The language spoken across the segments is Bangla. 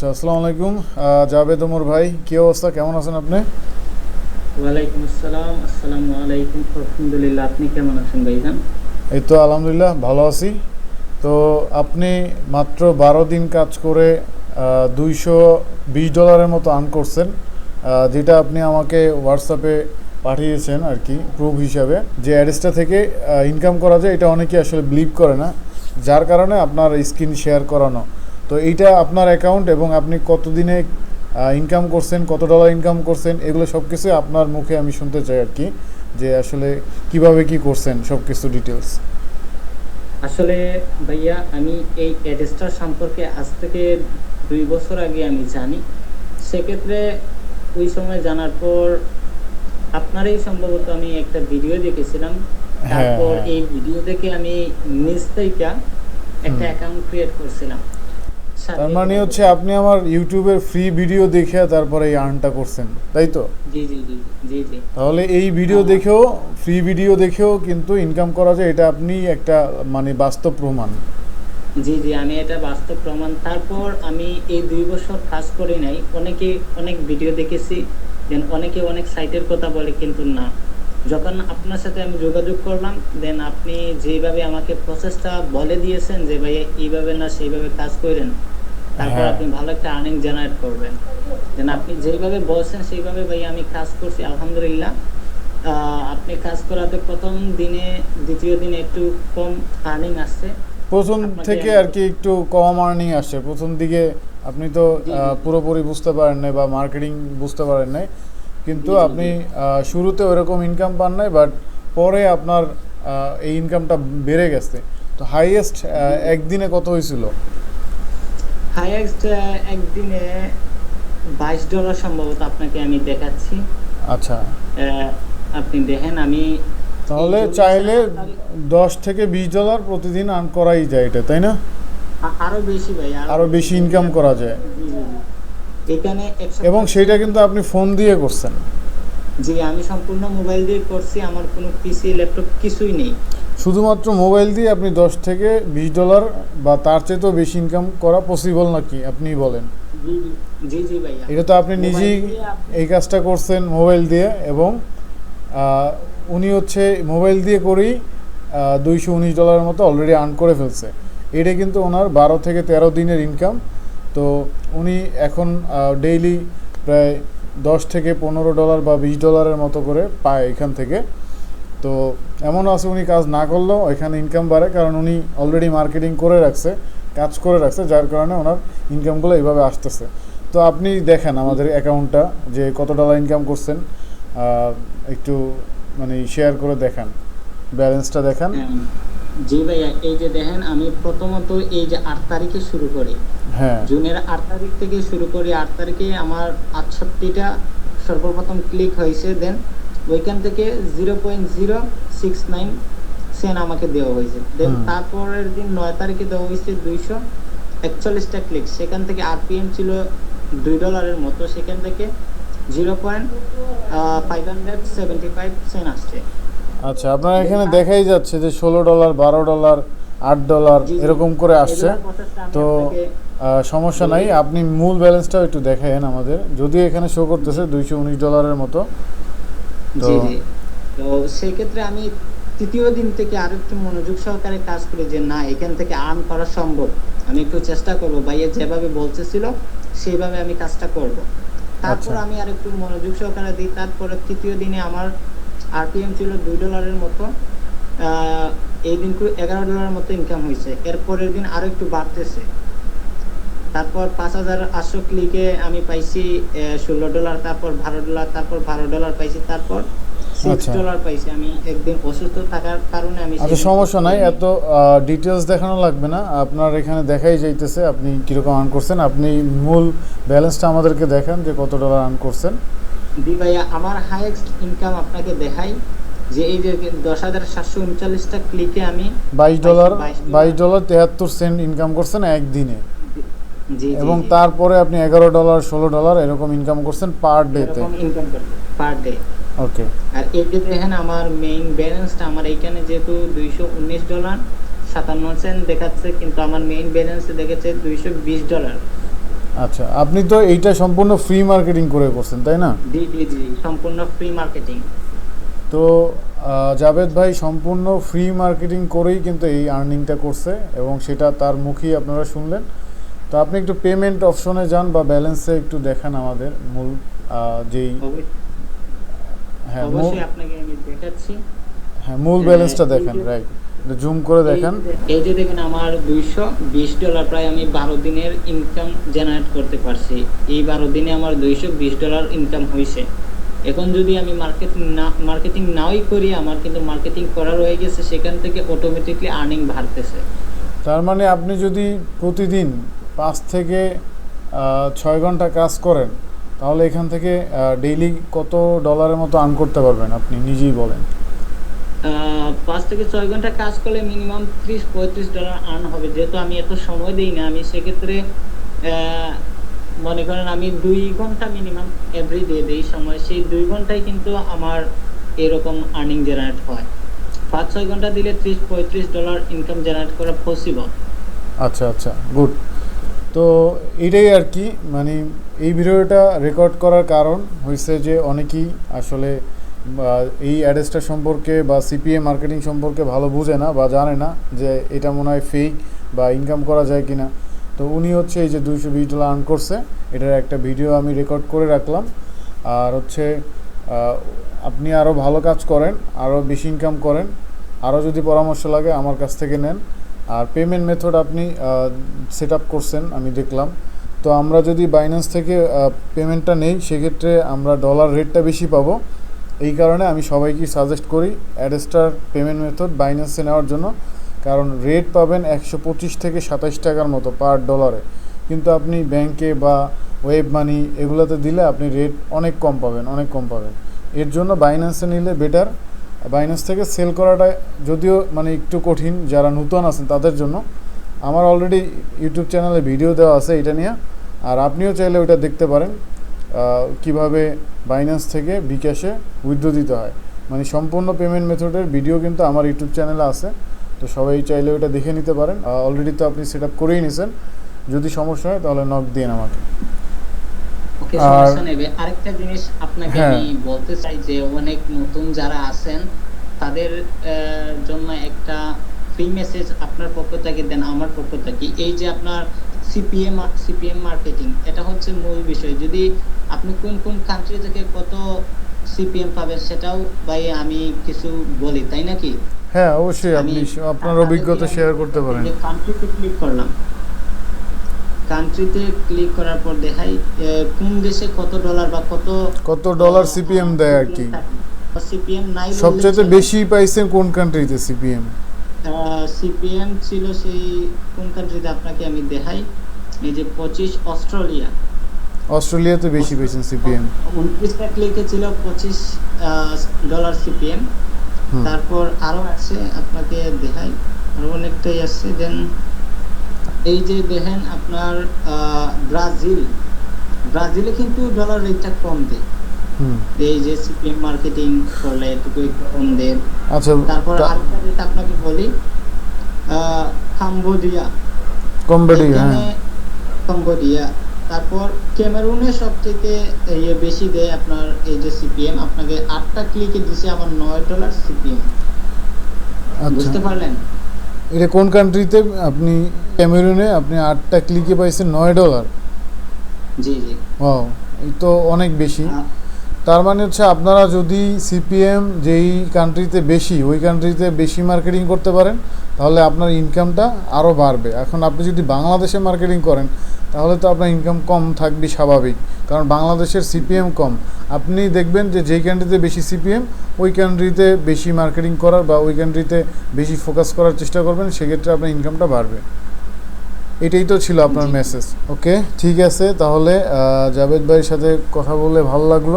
আচ্ছা আসসালামু আলাইকুম। জাভেদ ওমর ভাই কি অবস্থা? কেমন আছেন আপনি? ওয়ালাইকুম আসসালাম। আসসালামু আলাইকুম। আলহামদুলিল্লাহ আপনি কেমন আছেন ভাইজান? এই তো আলহামদুলিল্লাহ ভালো আছি। তো আপনি মাত্র বারো দিন কাজ করে দুইশো বিশ ডলারের মতো আর্ন করছেন যেটা আপনি আমাকে হোয়াটসঅ্যাপে পাঠিয়েছেন আর কি প্রুফ হিসাবে। যে অ্যাড্রেসটা থেকে ইনকাম করা যায় এটা অনেকেই আসলে বিলিভ করে না। যার কারণে আপনার স্ক্রিন শেয়ার করানো। তো এইটা আপনার অ্যাকাউন্ট এবং আপনি কতদিনে ইনকাম করছেন কত ডলার ইনকাম করছেন এগুলো সব কিছু আপনার মুখে আমি শুনতে চাই আর কি যে আসলে কীভাবে কি করছেন সব কিছু ডিটেলস আসলে ভাইয়া আমি এই অ্যাড্রেসটা সম্পর্কে আজ থেকে দুই বছর আগে আমি জানি। সেক্ষেত্রে ওই সময় জানার পর আপনারই সম্ভবত আমি একটা ভিডিও দেখেছিলাম। হ্যাঁ, তারপর হ্যাঁ। এই ভিডিও দেখে আমি নিজ থেকে একটা অ্যাকাউন্ট ক্রিয়েট করছিলাম। তার মানে হচ্ছে আপনি আমার ইউটিউবের ফ্রি ভিডিও দেখে তারপরে এই আর্নটা করছেন তাই তো? জি জি জি জি তাহলে এই ভিডিও হ্যাঁ। দেখেও ফ্রি ভিডিও দেখেও কিন্তু ইনকাম করা যায় এটা আপনি একটা মানে বাস্তব প্রমাণ। জি জি আমি এটা বাস্তব প্রমাণ। তারপর আমি এই দুই বছর কাজ করি নাই অনেকে অনেক ভিডিও দেখেছি দেন অনেকে অনেক সাইটের কথা বলে কিন্তু না। যখন আপনার সাথে আমি যোগাযোগ করলাম দেন আপনি যেভাবে আমাকে প্রসেসটা বলে দিয়েছেন যে ভাই এইভাবে না সেইভাবে কাজ করেন তারপর হ্যাঁ। আপনি ভালো একটা আর্নিং জেনারেট করবেন। দেন আপনি যেভাবে বলছেন সেইভাবে ভাই আমি কাজ করছি আলহামদুলিল্লাহ। আপনি কাজ করাতে প্রথম দিনে দ্বিতীয় দিনে একটু কম আর্নিং আসছে। প্রথম থেকে আর কি একটু কম আর্নিং আসে প্রথম দিকে আপনি তো পুরোপুরি বুঝতে পারেন নাই বা মার্কেটিং বুঝতে পারেন নাই। কিন্তু আপনি শুরুতে ওরকম ইনকাম পান নাই বাট পরে আপনার এই ইনকামটা বেড়ে গেছে। তো হাইয়েস্ট একদিনে কত হয়েছিল? হাইয়েস্ট একদিনে বাইশ ডলার সম্ভবত আপনাকে আমি দেখাচ্ছি। আচ্ছা। আপনি দেখেন আমি তাহলে চাইলে তারিখ- দশ থেকে বিশ ডলার প্রতিদিন আর্ন করাই যায় এটা তাই না? আরও বেশি ভাই আরও বেশি ইনকাম করা যায়। এখানে এবং সেটা কিন্তু আপনি ফোন দিয়ে করছেন। জি আমি সম্পূর্ণ মোবাইল দিয়ে করছি আমার কোনো পিসি ল্যাপটপ কিছুই নেই। শুধুমাত্র মোবাইল দিয়ে আপনি দশ থেকে বিশ ডলার বা তার চেয়ে তো বেশি ইনকাম করা পসিবল নাকি? আপনি বলেন। এটা তো আপনি নিজেই এই কাজটা করছেন মোবাইল দিয়ে এবং উনি হচ্ছে মোবাইল দিয়ে করেই দুইশো উনিশ ডলারের মতো অলরেডি আর্ন করে ফেলছে। এটা কিন্তু ওনার বারো থেকে তেরো দিনের ইনকাম তো উনি এখন ডেইলি প্রায় দশ থেকে পনেরো ডলার বা বিশ ডলারের মতো করে পায় এখান থেকে। তো এমন আছে উনি কাজ না করলেও এখানে ইনকাম বাড়ে কারণ উনি অলরেডি মার্কেটিং করে রাখছে কাজ করে রাখছে যার কারণে ওনার ইনকামগুলো এইভাবে আসতেছে। তো আপনি দেখেন আমাদের অ্যাকাউন্টটা যে কত ডলার ইনকাম করছেন একটু মানে শেয়ার করে দেখান ব্যালেন্সটা দেখান। হ্যাঁ, জি ভাইয়া এই যে দেখেন আমি প্রথমত এই যে আট তারিখে শুরু করি। হ্যাঁ। জুনের আট তারিখ থেকে শুরু করি আট তারিখে আমার আটষট্টিটা সর্বপ্রথম ক্লিক হয়েছে দেন ওইখান থেকে zero point zero six nine cent আমাকে দেওয়া হয়েছে। দেন তারপরের দিন নয় তারিখে দেওয়া হয়েছে দুইশো একচল্লিশটা ক্লিক সেখান থেকে আরপিএম ছিল দুই ডলারের মতো। সেখান থেকে zero point five hundred seventy five cent আসছে। আচ্ছা আপনার এখানে দেখাই যাচ্ছে যে ষোলো ডলার বারো ডলার আট ডলার। এরকম করে আসছে। তো সমস্যা নাই। আপনি মূল ব্যালেন্সটাও একটু দেখেন আমাদের। যদি এখানে শো করতেছে দুইশো উনিশ ডলারের মতো। জি জি। তো সেই ক্ষেত্রে আমি তৃতীয় দিন থেকে আরও একটু মনোযোগ সহকারে কাজ করি যে না এখান থেকে আর্ন করা সম্ভব। আমি একটু চেষ্টা করব। ভাইয়া যেভাবে বলতেছিল সেইভাবে আমি কাজটা করব। তারপর আচ্ছা। আমি আর একটু মনোযোগ সহকারে দিই। তারপরে তৃতীয় দিনে আমার আরপিএম ছিল দুই ডলারের মতো। আহ, এই দিন করে এগারো ডলারের মতো ইনকাম হয়েছে। এরপরের দিন আরও একটু বাড়তেছে। তারপর পাঁচ হাজার আটশো ক্লিকে আমি পাইছি ষোলো ডলার তারপর বারো ডলার তারপর বারো ডলার পাইছি তারপর সিক্স আচ্ছা। ডলার পাইছি। আমি একদিন অসুস্থ থাকার কারণে আমি আচ্ছা সমস্যা নাই। এত ডিটেলস দেখানো লাগবে না। আপনার এখানে দেখাই যাইতেছে আপনি কীরকম আর্ন করছেন। আপনি মূল ব্যালেন্সটা আমাদেরকে দেখান যে কত ডলার আর্ন করছেন। দি ভাইয়া আমার হাইয়েস্ট ইনকাম আপনাকে দেখাই যে এই যে দশ হাজার সাতশো উনচল্লিশটা ক্লিকে আমি বাইশ ডলার বাইশ ডলার তেহাত্তর সেন্ট ইনকাম করছেন একদিনে। এবং তারপরে আপনি এগারো ডলার ষোলো ডলার এরকম ইনকাম করছেন পার ডেতে ইনকাম পার ডে ওকে আর এই যে দেখেন আমার মেইন ব্যালেন্সটা আমার এইখানে যেহেতু দুইশো উনিশ ডলার সাতান্ন সেন্ট দেখাচ্ছে কিন্তু আমার মেইন ব্যালেন্স দেখেছে দুইশো বিশ ডলার। আচ্ছা আপনি তো এইটা সম্পূর্ণ ফ্রি মার্কেটিং করে করছেন তাই না? জি জি জি সম্পূর্ণ ফ্রি মার্কেটিং তো জাভেদ ভাই সম্পূর্ণ ফ্রি মার্কেটিং করেই কিন্তু এই আর্নিংটা করছে এবং সেটা তার মুখেই আপনারা শুনলেন। তো আপনি একটু পেমেন্ট অপশনে যান বা ব্যালেন্সে একটু দেখান আমাদের মূল যেই হ্যাঁ মূল অবশ্যই আপনাকে আমি দেখাচ্ছি। হ্যাঁ মূল হ্যাঁ, ব্যালেন্সটা এই দেখেন রাইট জুম করে দেখান। এই যে- দেখেন আমার দুইশো বিশ ডলার প্রায় আমি বারো দিনের ইনকাম জেনারেট করতে পারছি। এই বারো দিনে আমার দুইশো বিশ ডলার ইনকাম হয়েছে এখন যদি আমি মার্কেট না মার্কেটিং নাই করি আমার কিন্তু মার্কেটিং করা রয়ে গেছে সেখান থেকে অটোমেটিকলি আর্নিং বাড়তেছে। তার মানে আপনি যদি প্রতিদিন পাঁচ থেকে ছয় ঘণ্টা কাজ করেন তাহলে এখান থেকে ডেইলি কত ডলারের মতো আর্ন করতে পারবেন আপনি? নিজেই বলেন। পাঁচ থেকে ছয় ঘণ্টা কাজ করলে মিনিমাম ত্রিশ পঁয়ত্রিশ ডলার আর্ন হবে। যেহেতু আমি এত সময় দিই না আমি সেক্ষেত্রে মনে করেন আমি দুই ঘণ্টা মিনিমাম এভরি ডে দিই সময়। সেই দুই ঘন্টায় কিন্তু আমার এরকম আর্নিং জেনারেট হয়। পাঁচ ছয় ঘণ্টা দিলে ত্রিশ পঁয়ত্রিশ ডলার ইনকাম জেনারেট করা পসিবল আচ্ছা আচ্ছা গুড তো এটাই আর কি মানে এই ভিডিওটা রেকর্ড করার কারণ হয়েছে যে অনেকেই আসলে এই অ্যাড্রেসটা সম্পর্কে বা সিপিএ মার্কেটিং সম্পর্কে ভালো বুঝে না বা জানে না যে এটা মনে হয় ফেক বা ইনকাম করা যায় কি না তো উনি হচ্ছে এই যে দুইশো বিশ ডলার আর্ন করছে, এটার একটা ভিডিও আমি রেকর্ড করে রাখলাম। আর হচ্ছে আপনি আরও ভালো কাজ করেন আরও বেশি ইনকাম করেন আরও যদি পরামর্শ লাগে আমার কাছ থেকে নেন। আর পেমেন্ট মেথড আপনি সেট আপ করছেন, আমি দেখলাম। তো আমরা যদি বাইন্যান্স থেকে পেমেন্টটা নেই, সেক্ষেত্রে আমরা ডলার রেটটা বেশি পাবো। এই কারণে আমি সবাইকে সাজেস্ট করি অ্যাডেস্টার পেমেন্ট মেথড বাইন্যান্সে নেওয়ার জন্য। কারণ রেট পাবেন একশো পঁচিশ থেকে সাতাশ টাকার মতো পার ডলারে কিন্তু আপনি ব্যাংকে বা ওয়েব মানি এগুলোতে দিলে আপনি রেট অনেক কম পাবেন, অনেক কম পাবেন। এর জন্য বাইন্যান্সে নিলে বেটার বাইন্যান্স থেকে সেল করাটা যদিও মানে একটু কঠিন, যারা নতুন আছেন তাদের জন্য। আমার অলরেডি ইউটিউব চ্যানেলে ভিডিও দেওয়া আছে এটা নিয়ে। আর আপনিও চাইলে ওটা দেখতে পারেন কীভাবে বাইন্যান্স থেকে বিকাশে উইথড্র দিতে হয়। মানে সম্পূর্ণ পেমেন্ট মেথডের ভিডিও কিন্তু আমার ইউটিউব চ্যানেলে আছে। তো সবাই চাইলে ওটা দেখে নিতে পারেন। অলরেডি তো আপনি সেট আপ করেই নিয়েছেন যদি সমস্যা হয় তাহলে নক দিন আমাকে। ওকে সমস্যা নেবে। আরেকটা জিনিস আপনাকে হ্যাঁ। আমি বলতে চাই যে অনেক নতুন যারা আছেন তাদের জন্য একটা ফ্রি মেসেজ আপনার পক্ষ থেকে দেন আমার পক্ষ থেকে। এই যে আপনার সিপিএম সিপিএম মার্কেটিং এটা হচ্ছে মূল বিষয়। যদি আপনি কোন কোন কান্ট্রি থেকে কত সিপিএম পাবেন সেটাও ভাই আমি কিছু বলি তাই নাকি? হ্যাঁ অবশ্যই আপনি আপনার অভিজ্ঞতা শেয়ার করতে পারেন। কান্ট্রিতে ক্লিক করলাম কান্ট্রিতে ক্লিক করার পর দেখাই কোন দেশে কত ডলার বা কত কত ডলার সিপিএম দেয় আর কি? সিপিএম নাই সবচেয়ে বেশি পাইছেন কোন কান্ট্রিতে সিপিএম সিপিএম ছিল সেই কোন কান্ট্রিতে আপনাকে আমি দেখাই? এই যে পঁচিশ অস্ট্রেলিয়া। অস্ট্রেলিয়াতে বেশি পেয়েছেন সিপিএম উনত্রিশটা ক্লিকে ছিল পঁচিশ ডলার সিপিএম তারপর আরও আছে আপনাকে দেখাই। আরও অনেকটাই আছে দেন এই যে দেখেন আপনার ব্রাজিল। ব্রাজিলে কিন্তু ডলার রেটটা কম দেয়। এই যে সিপিএম মার্কেটিং করলে একটু কম দেয়। আচ্ছা তারপর আরেকটা দেশ আপনাকে বলি কাম্বোডিয়া কম্বোডিয়া হ্যাঁ। কম্বোডিয়া তারপর ক্যামেরুনে সব থেকে ইয়ে বেশি দেয় আপনার এই যে সিপিএম আপনাকে আটটা ক্লিকে দিছে আমার নয় ডলার সিপিএম আচ্ছা। বুঝতে পারলেন? এটা কোন কান্ট্রিতে আপনি ক্যামেরুনে আপনি আটটা ক্লিকে পাইছেন? নয় ডলার জি জি। ও এই তো অনেক বেশি। তার মানে হচ্ছে আপনারা যদি সিপিএম যেই কান্ট্রিতে বেশি ওই কান্ট্রিতে বেশি মার্কেটিং করতে পারেন তাহলে আপনার ইনকামটা আরও বাড়বে। এখন আপনি যদি বাংলাদেশে মার্কেটিং করেন তাহলে তো আপনার ইনকাম কম থাকবে স্বাভাবিক কারণ বাংলাদেশের সিপিএম কম। আপনি দেখবেন যে যেই কান্ট্রিতে বেশি সিপিএম ওই কান্ট্রিতে বেশি মার্কেটিং করার বা ওই কান্ট্রিতে বেশি ফোকাস করার চেষ্টা করবেন সেক্ষেত্রে আপনার ইনকামটা বাড়বে। এটাই তো ছিল আপনার মেসেজ ওকে ঠিক আছে তাহলে জাভেদ ভাইয়ের সাথে কথা বলে ভালো লাগল।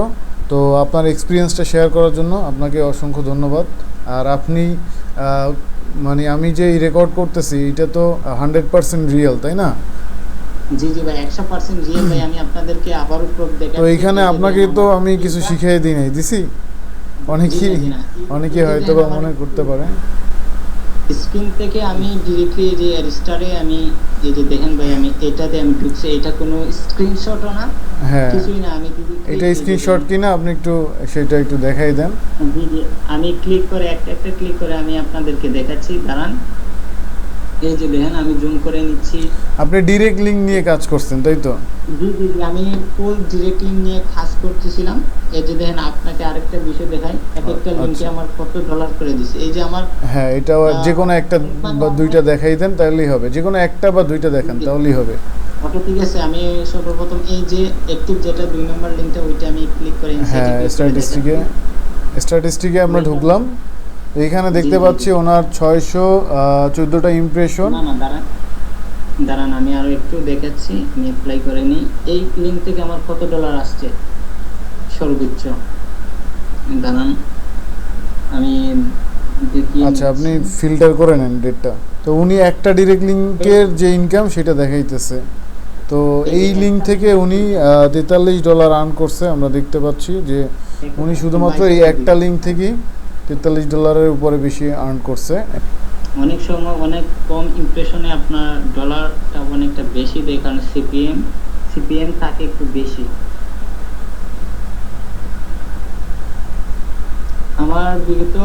তো আপনার এক্সপিরিয়েন্সটা শেয়ার করার জন্য আপনাকে অসংখ্য ধন্যবাদ। আর আপনি মানে আমি যে রেকর্ড করতেছি এটা তো হান্ড্রেড পার্সেন্ট রিয়েল তাই না? জি জি ভাই একশো পার্সেন্ট রিয়েল ভাই আমি আপনাদেরকে আবারও প্রুফ দেখাচ্ছি। তো এইখানে আপনাকে তো আমি কিছু শিখিয়ে দিই নাই দিছি? অনেকেই জি, জি, না। এই- অনেকে হয়তো বা মনে করতে পারে। স্ক্রিন থেকে আমি ডিরেক্টলি যে রেজিস্টারে আমি এই যে দেখেন ভাই আমি এটাতে আমি ঢুকছি। এটা কোনো স্ক্রিনশটও না হ্যাঁ। কিছুই না। আমি এটা স্ক্রিনশট কিনা আপনি একটু সেটা একটু দেখাই দেন। আমি ক্লিক করে একটা একটা ক্লিক করে আমি আপনাদেরকে দেখাচ্ছি। দাঁড়ান। এই যে দেখেন আমি জুম করে নিচ্ছি। আপনি ডিরেক্ট লিঙ্ক নিয়ে কাজ করছেন তাই তো? জি জি আমি ফুল ডিরেক্টলি নিয়ে কাজ করতেছিলাম। এই যে দেখেন আপনাকে আরেকটা বিষয় দেখাই। এক একটা আচ্ছা। আমার কত ডলার করে দিছে। এই যে আমার হ্যাঁ আহ, যে কোনো একটা বা দুইটা দেখাই দেন তাহলেই হবে। যে কোনো একটা বা দুইটা দেখান তাহলেই হবে। ওকে ঠিক আছে আমি সর্বপ্রথম এই যে অ্যাক্টিভ যেটা দুই নম্বর লিঙ্কটা ওইটা আমি ক্লিক করে হ্যাঁ স্ট্যাটিস্টিকে। স্ট্যাটিস্টিকে আমরা ঢুকলাম। এইখানে দেখতে পাচ্ছি ওনার ছয়শো চোদ্দোটা ইমপ্রেশন দাঁড়ান। দাঁড়ান আমি আরও একটু দেখাচ্ছি আমি অ্যাপ্লাই করে নিই। এই লিঙ্ক থেকে আমার কত ডলার আসছে? সর্বোচ্চ। দাঁড়ান আমি দেখি। আচ্ছা আপনি ফিল্টার করে নেন ডেটটা তো উনি একটা ডিরেক্ট লিঙ্কের যে ইনকাম সেটা দেখাইতেছে। তো এই লিঙ্ক থেকে উনি তেতাল্লিশ ডলার আর্ন করছে আমরা দেখতে পাচ্ছি যে উনি শুধুমাত্র এই একটা লিঙ্ক থেকেই তেতাল্লিশ ডলারের উপরে বেশি আর্ন করছে। অনেক সময় অনেক কম ইমপ্রেশনে আপনার ডলারটা অনেকটা বেশি দেয় কারণ সিপিএম সিপিএম থাকে একটু বেশি। আমার বিগত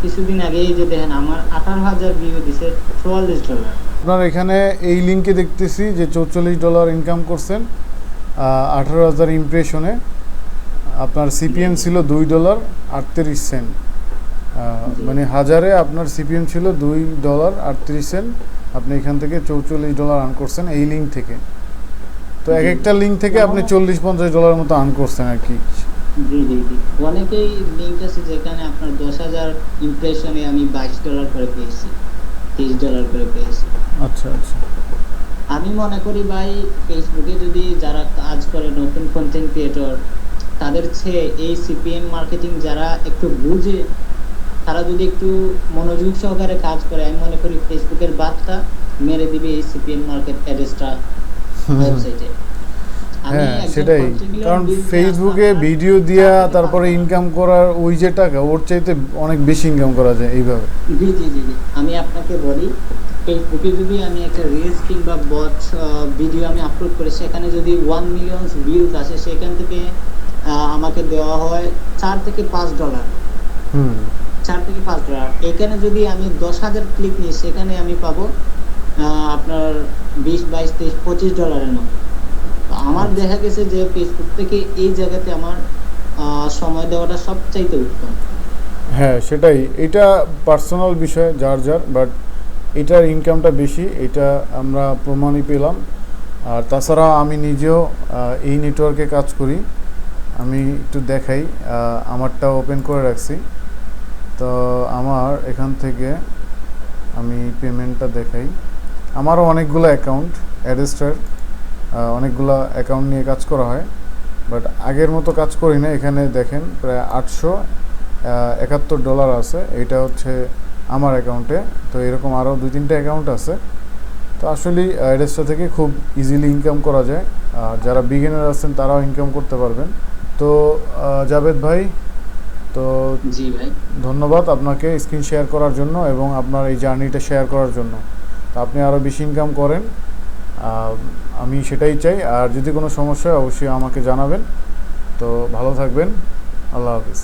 কিছুদিন আগেই যে দেখেন আমার আঠারো হাজার ভিউ দিছে চুয়াল্লিশ ডলার আপনার এখানে এই লিঙ্কে দেখতেছি যে চৌচল্লিশ ডলার ইনকাম করছেন আঠারো হাজার ইমপ্রেশনে আপনার সিপিএম ছিল দুই ডলার আটত্রিশ সেন্ট। মানে হাজারে আপনার সিপিএম ছিল দুই ডলার আটত্রিশ সেন্ট। আপনি এখান থেকে চৌচল্লিশ ডলার আর্ন করছেন এই লিঙ্ক থেকে। তো এক একটা লিঙ্ক থেকে আপনি চল্লিশ পঞ্চাশ ডলার মতো আর্ন করছেন আর কি। জি জি জি। অনেকেই লিঙ্ক আছে যেখানে আপনার দশ হাজার ইমপ্রেশনে আমি বাইশ ডলার করে পেয়েছি তেইশ ডলার করে পেয়েছি। আচ্ছা আচ্ছা। আমি মনে করি ভাই ফেসবুকে যদি যারা কাজ করে নতুন কন্টেন্ট ক্রিয়েটর তাদের চেয়ে এই সিপিএম মার্কেটিং যারা একটু বুঝে তারা যদি একটু মনোযোগ সহকারে কাজ করে আমি মনে করি ফেসবুকের বাদটা মেরে দিবে এই সিপিএম মার্কেট অ্যাড্রেসটা ওয়েবসাইটে হ্যাঁ সেটাই। কারণ ফেসবুকে ভিডিও দিয়া তারপরে ইনকাম করার ওই যে টাকা ওর চাইতে অনেক বেশি ইনকাম করা যায় এইভাবে। জি জি জি আমি আপনাকে বলি ফেসবুকে যদি আমি একটা রিলস কিংবা বট ভিডিও আমি আপলোড করি সেখানে যদি ওয়ান মিলিয়ন ভিউজ আসে সেখান থেকে আমাকে দেওয়া হয় চার থেকে পাঁচ ডলার। হুম। চার থেকে পাঁচ ডলার। এখানে যদি আমি দশ হাজার ক্লিক নিই সেখানে আমি পাবো আপনার বিশ বাইশ তেইশ পঁচিশ ডলারের মতো। আমার দেখা গেছে যে ফেসবুক থেকে এই জায়গাতে আমার সময় দেওয়াটা সবচাইতে উত্তম। হ্যাঁ সেটাই। এটা পার্সোনাল বিষয় যার যার বাট এটার ইনকামটা বেশি। এটা আমরা প্রমাণই পেলাম। আর তাছাড়া আমি নিজেও এই নেটওয়ার্কে কাজ করি। আমি একটু দেখাই আমারটা ওপেন করে রাখছি। তো আমার এখান থেকে আমি পেমেন্টটা দেখাই। আমারও অনেকগুলো অ্যাকাউন্ট অ্যাডেস্টার অনেকগুলো অ্যাকাউন্ট নিয়ে কাজ করা হয়। বাট আগের মতো কাজ করি না। এখানে দেখেন প্রায় আটশো একাত্তর ডলার আছে। এটা হচ্ছে আমার অ্যাকাউন্টে তো এরকম আরও দুই তিনটে অ্যাকাউন্ট আছে। তো আসলে অ্যাডেসটা থেকে খুব ইজিলি ইনকাম করা যায়। যারা বিগিনার আছেন, তারাও ইনকাম করতে পারবেন। তো জাবেদ জাভেদ ভাই তো জি ভাই। ধন্যবাদ আপনাকে স্ক্রিন শেয়ার করার জন্য এবং আপনার এই জার্নিটা শেয়ার করার জন্য। তো আপনি আরও বেশি ইনকাম করেন আমি সেটাই চাই। আর যদি কোনো সমস্যা হয় অবশ্যই আমাকে জানাবেন। তো ভালো থাকবেন। আল্লাহ হাফিজ।